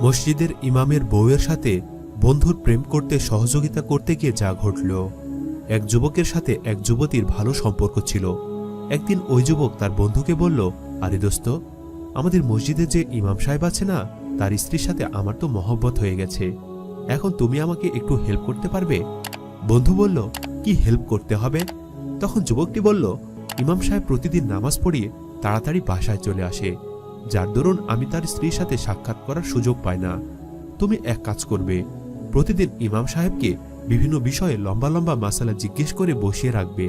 মসজিদের ইমামের বউয়ের সাথে বন্ধুর প্রেম করতে, সহযোগিতা করতে গিয়ে যা ঘটল। এক যুবকের সাথে এক যুবতীর ভালো সম্পর্ক ছিল। একদিন ওই যুবক তার বন্ধুকে বলল, আরে দোস্ত, আমাদের মসজিদে যে ইমাম সাহেব আছে না, তার স্ত্রীর সাথে আমার তো মহব্বত হয়ে গেছে। এখন তুমি আমাকে একটু হেল্প করতে পারবে? বন্ধু বলল, কি হেল্প করতে হবে? তখন যুবকটি বলল, ইমাম সাহেব প্রতিদিন নামাজ পড়িয়ে তাড়াতাড়ি বাসায় চলে আসে। যার দরুন আমি তার স্ত্রীর সাথে সাক্ষাৎ করার সুযোগ পাই না। তুমি এক কাজ করবে। প্রতিদিন ইমাম সাহেবকে বিভিন্ন বিষয়ে লম্বা লম্বা মাসালা জিজ্ঞেস করে বসিয়ে রাখবে,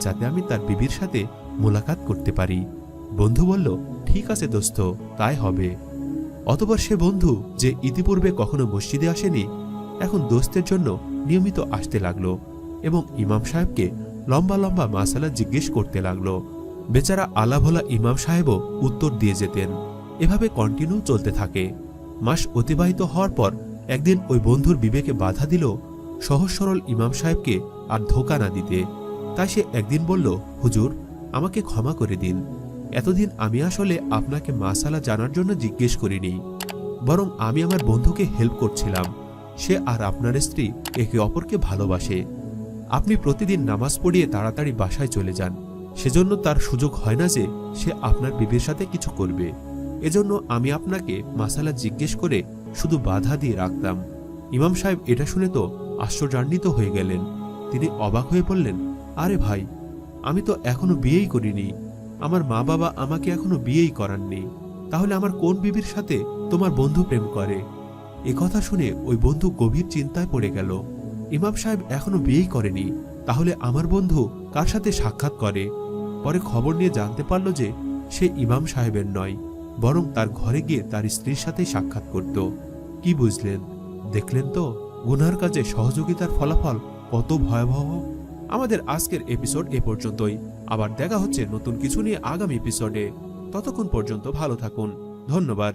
যাতে আমি তার বিবির সাথে মোলাকাত করতে পারি। বন্ধু বলল, ঠিক আছে দোস্ত, তাই হবে। অতপর সে বন্ধু, যে ইতিপূর্বে কখনো মসজিদে আসেনি, এখন দোস্তের জন্য নিয়মিত আসতে লাগল এবং ইমাম সাহেবকে লম্বা লম্বা মাসালা জিজ্ঞেস করতে লাগল। বেচারা আলাভোলা ইমাম সাহেবও উত্তর দিয়ে যেতেন। এভাবে কন্টিনিউ চলতে থাকে। মাস অতিবাহিত হওয়ার পর একদিন ওই বন্ধুর বিবেকে বাধা দিল, সহজ সরল ইমাম সাহেবকে আর ধোকা না দিতে। তাই সে একদিন বলল, হুজুর, আমাকে ক্ষমা করে দিন। এতদিন আমি আসলে আপনাকে মাসালা জানার জন্য জিজ্ঞেস করিনি। বরং আমি আমার বন্ধুকে হেল্প করছিলাম। সে আর আপনার স্ত্রী একে অপরকে ভালোবাসে। আপনি প্রতিদিন নামাজ পড়িয়ে তাড়াতাড়ি বাসায় চলে যান। সেজন্য তার সুযোগ হয় না যে সে আপনার বিবির সাথে কিছু করবে। এজন্য আমি আপনাকে মাসালা জিজ্ঞেস করে শুধু বাধা দিয়ে রাখতাম ইমাম সাহেব এটা শুনে তো আশ্চর্যান্বিত হয়ে গেলেন। তিনি অবাক হয়ে বললেন, আরে ভাই, আমি তো এখনও বিয়েই করিনি। আমার মা বাবা আমাকে এখনও বিয়েই করাননি। তাহলে আমার কোন বিবির সাথে তোমার বন্ধু প্রেম করে? এ কথা শুনে ওই বন্ধু গভীর চিন্তায় পড়ে গেল। ইমাম সাহেব এখনও বিয়েই করেনি, তাহলে আমার বন্ধু কার সাথে সাক্ষাৎ করে? পরে খবর নিয়ে জানতে পারল যে সে ইমাম সাহেবের নয়, বরং তার ঘরে গিয়ে তার স্ত্রীর সাথে সাক্ষাৎ করত। কি বুঝলেন? দেখলেন তো, গুনার কাজে সহযোগিতার ফলাফল কত ভয়াবহ। আমাদের আজকের এপিসোড এ পর্যন্তই। আবার দেখা হচ্ছে নতুন কিছু নিয়ে আগামী এপিসোডে ততক্ষণ পর্যন্ত ভালো থাকুন। ধন্যবাদ।